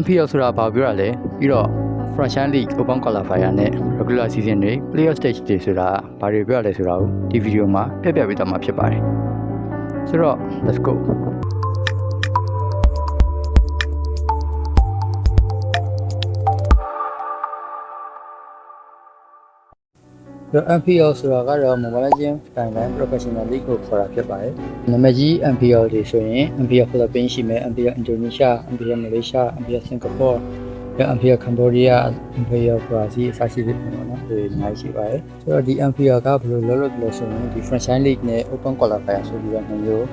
MPL ဆိုတာဘာပြောရလဲပြီးတော့ Franchise League Open Qualifier နဲ့ Regular Season တွေ Playoff Stage တွေဆိုတာဘာတွေပြောရလဲဆိုတာကိုဒီဗီဒီယိုမှာပြပြပေးသွားမှာဖြစ်ပါတယ်ဆိုတော့ let's go MPL ဆိုတာကတော့ Mobile Legends Thailand Professional League ကိုခေါ်တာဖြစ်ပါတယ်။နာမည်ကြီး MPL တွေဆိုရင် MPL Philippines ရှိမယ် MPL Indonesia MPL Malaysia MPL Singapore MPL Cambodia MPL Brazil အစရှိတဲ့ပေါ့နော်ဒီအများကြီးရှိပါတယ်။ဆိုတော့ဒီ MPL ကဘယ်လိုလုပ်လို့လဲဆိုရင်ဒီ Franchise League နဲ့ Open Qualifier ဆိုပြီးတော့နှစ်မျိုး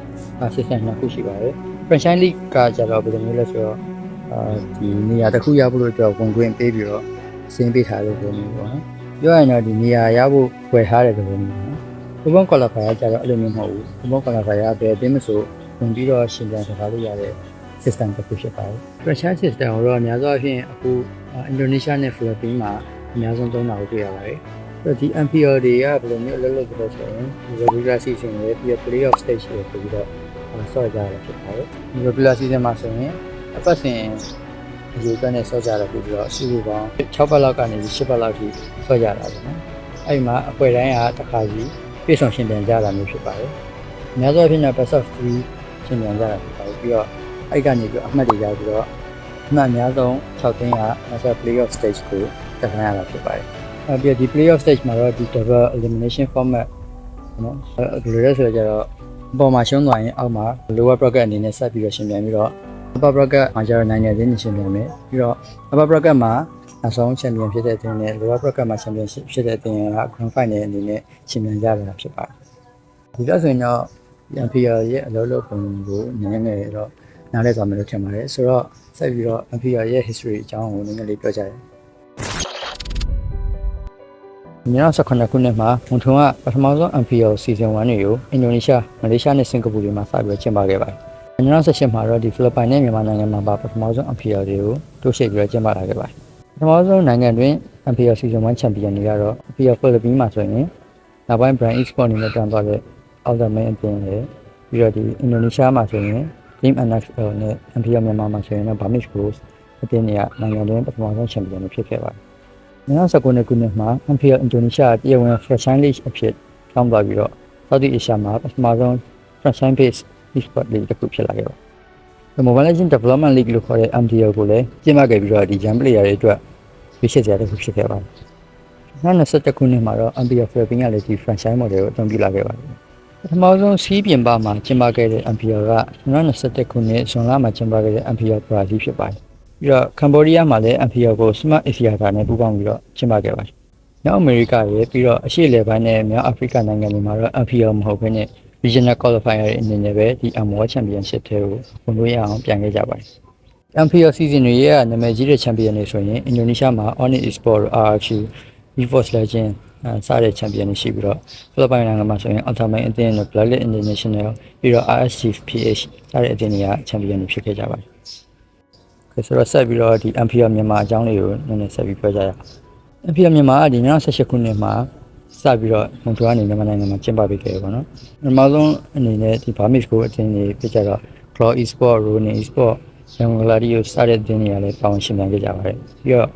system နှစ်ခုရှိပါတယ်။ Franchise League ကကြတော့ဘယ်လိုမျိုးလဲဆိုတော့အာဒီနေရာတစ်ခုရဖို့လို့အတွက်ဝင်ခွင့်ပေးပြီးတော့စင်းပေးထားတဲ့ပုံမျိုးပေါ့နော်။ ပြောရရင်တော့ဒီနေရာရဖို့ဝယ်ထားတဲ့ပုံမျိုးနော်။ Open Qualifier ကကြတော့အဲ့လိုမျိုးမဟုတ်ဘူး။ Open Qualifier ကဘယ်အသင်းမဆိုဝင်ပြီးတော့ရှင်ပြန်ထားလို့ရတဲ့ system တစ်ခုဖြစ်ပါတယ်။ franchise system ကိုတော့အများဆုံးအဖြစ်အခုအင်ဒိုနီးရှားနဲ့ဖိလစ်ပင်းမှာအများဆုံးသုံးတာကိုတွေ့ရပါတယ်။အဲ့တော့ဒီ MPL တွေကဘယ်လိုမျိုးအလုပ်လုပ်ကြလဲဆိုရင် regular season ရဲ့ပြီးတော့ playoff stage တွေဆိုပြီးတော့ဆော့ကြရဖြစ်ပါတယ်။ regular season မှာဆိုရင်အပတ်စဉ် အယူကနဲ့ဆော့ကြရပြီးတော့အစုစုပေါင်း6ပတ်လောက်ကနေ10ပတ်လောက်ထိဆော့ကြတာပေါ့နော်။အဲ့ဒီမှာအပွဲတိုင်းကတစ်ခါစီပြေဆုံးရှင်ပြန်ကြတာမျိုးဖြစ်ပါတယ်။အများဆုံးအဖြစ်နဲ့ best of 3ရှင်ပြန်ကြတာဖြစ်ပါတယ်ပြီးတော့အဲ့ကနေပြီးအမှတ်တွေရပြီးတော့အမှတ်အများဆုံး6သိန်းကနောက်ဆက် playoff stage ကိုတက်ခံရတာဖြစ်ပါတယ်။အဲပြီးဒီ playoff stage မှာတော့ဒီ double elimination format နော်အဲဒီလိုလဲဆိုတော့ကျတော့အပေါ်မှာရှုံးသွားရင်အောက်မှာ lower bracket အနေနဲ့ဆက်ပြီးတော့ရှင်ပြန်ပြီးတော့ upper bracket မှာကျတော့နိုင်ငံချင်းရှင်ပြန်မယ်ပြီးတော့ upper bracket မှာအဆုံးချန်ပီယံဖြစ်တဲ့အသင်းနဲ့ lower bracket မှာချန်ပီယံဖြစ်တဲ့အသင်းက grand final အနေနဲ့ရှင်ပြန်ကြရတာဖြစ်ပါတယ်။ဒီတော့ဆိုရင်တော့ MPL ရဲ့အလုပ်လုပ်ပုံကိုနည်းနည်းတော့နားလည်သွားမယ်လို့ထင်ပါတယ်ဆိုတော့ဆက်ပြီးတော့ MPL ရဲ့ history အကြောင်းကိုနည်းနည်းလေးပြောကြရအောင်2019ခုနှစ်မှာမွန်ထုံကပထမဆုံး MPL Season 1တွေကိုအင်ဒိုနီးရှားမလေးရှားနဲ့စင်ကာပူတွေမှာစပြီးကျင်းပခဲ့ပါတယ် 2018မှာတော့ဒီဖိလစ်ပိုင်နဲ့မြန်မာနိုင်ငံမှာပါပထမဆုံး MPL တွေကိုတိုးရှိပြီးတော့ကျင်းပလာခဲ့ပါတယ်ပထမဆုံးနိုင်ငံတွင် MPL Season 1 Champion တွေကတော့ MPL ဖိလစ်ပင်းမှာဆိုရင်နောက်ပိုင်း Brand Export အနေနဲ့တန်သွားတဲ့ Outer Main အပြင်လေပြီးတော့ဒီအင်ဒိုနီးရှားမှာဆိုရင် Team NFL နဲ့ MPL မြန်မာမှာဆိုရင်တော့ Bamis Bulls အသင်းတွေကနိုင်ငံတွင်းပထမဆုံးချန်ပီယံတွေဖြစ်ခဲ့ပါတယ်။2019ခုနှစ်မှာ MPL Indonesia တရားဝင် Franchise League အဖြစ်တောင်းသွားပြီးတော့ Southeast Asia မှာပထမဆုံး Franchise Based Esport League တစ်ခုဖြစ်လာခဲ့ပါတယ်။ Mobile Legends Development League လို့ခေါ်တဲ့ MDL ကိုလည်းကျင်းပခဲ့ပြီးတော့ဒီ Young Player တွေအတွက်ရွေးချယ်စရာတစ်ခုဖြစ်ခဲ့ပါတယ်။2021ခုနှစ်မှာတော့ MPL Philippines ကလည်းဒီ franchise model ကိုအသုံးပြုလာခဲ့ပါတယ်။ပထမဆုံးစီးပြင်ပမှာကျင်းပခဲ့တဲ့ MPL က2021ခုနှစ်ဇွန်လမှာကျင်းပခဲ့တဲ့ MPL Brazil ဖြစ်ပါတယ်။ပြီးတော့ကမ်ဘောဒီးယားမှာလည်း MPL ကို Smart Asia ကနဲ့ပူးပေါင်းပြီးတော့ကျင်းပခဲ့ပါတယ်။မြောက်အမေရိကရဲ့ပြီးတော့အရှေ့အလယ်ပိုင်းနဲ့မြောက်အာဖရိကနိုင်ငံတွေမှာတော့ MPL မဟုတ်ဘဲနဲ့ Regional Qualifier အနေနဲ့ပဲဒီ AMOA Championship တွေကိုဝင်လို့ရအောင်ပြန်ခဲ့ကြပါတယ်။ MPL season တွေရဲ့နာမည်ကြီးတဲ့ champion တွေဆိုရင်အင်ဒိုနီးရှားမှာ Onyx Esport RRQ EVOS Legend အဲစတဲ့ champion တွေရှိပြီးတော့ဖိလစ်ပိုင်နိုင်ငံမှာဆိုရင် Ultimate အသင်းနဲ့ Blacklit International ပြီးတော့ RSG PH စတဲ့အသင်းတွေက champion တွေဖြစ်ခဲ့ကြပါတယ်။ကဲဆိုတော့ဆက်ပြီးတော့ဒီ MPL မြန်မာအကြောင်းလေးကိုနည်းနည်းဆက်ပြီးပြောကြရအောင်။ MPL မြန်မာကဒီ2018ခုနှစ်မှာ စပြီးတော့မွန်ထူကနေမြန်မာနိုင်ငံမှာကျင်းပပေးခဲ့တယ်ပေါ့နော်။ပထမဆုံးအနေနဲ့ဒီ Bamis ကိုအသင်းတွေပြကြတော့ Claw Esport, Ronin Esport ရန်ကုန်လာဒီကိုစတဲ့တင်းတွေကလည်းပေါင်းရှင်ပြန်ခဲ့ကြပါတယ်ပြီးတော့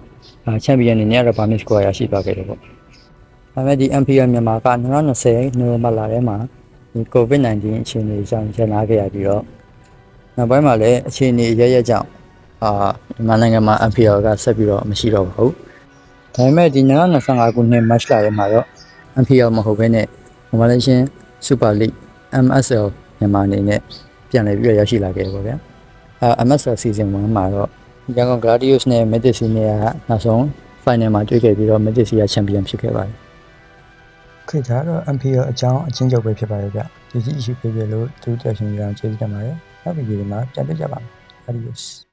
ချန်ပီယံအနေနဲ့ကတော့ဗာမစ်စကွာရရှိသွားခဲ့တယ်ပေါ့ဒါပေမဲ့ဒီ MPL မြန်မာက2020နိုဝင်ဘာလထဲမှာဒီ COVID-19 အခြေအနေကြောင့်ရန်လာခဲ့ရပြီးတော့နောက်ပိုင်းမှာလည်းအခြေအနေရရကြောင့်အာမြန်မာနိုင်ငံမှာ MPL ကဆက်ပြီးတော့မရှိတော့ပါဘူးဒါပေမဲ့ဒီ2025ခုနှစ် match လာထဲမှာတော့ MPL မဟုတ်ဘဲနဲ့ Malaysian Super League MSL မြန်မာအနေနဲ့ပြန်လည်ပြီးတော့ရရှိလာခဲ့တယ်ပေါ့ဗျာအဲ MSL season 1မှာတော့ရန်ကုန် Gladiators နဲ့ Medici နဲ့ကနောက်ဆုံး final မှာတွေ့ခဲ့ပြီးတော့ Medici က champion ဖြစ်ခဲ့ပါတယ်။ခေတ်ဒါတော့ MPL အကြောင်းအချင်းချုပ်ပဲဖြစ်ပါတယ်ဗျ။ဒီကြီး issue ပေးပြလို့သူတို့တက်ရှင်ကြအောင်ကျေးဇူးတင်ပါတယ်။နောက်ဗီဒီယိုမှာပြန်တွေ့ကြပါမယ်။ Adios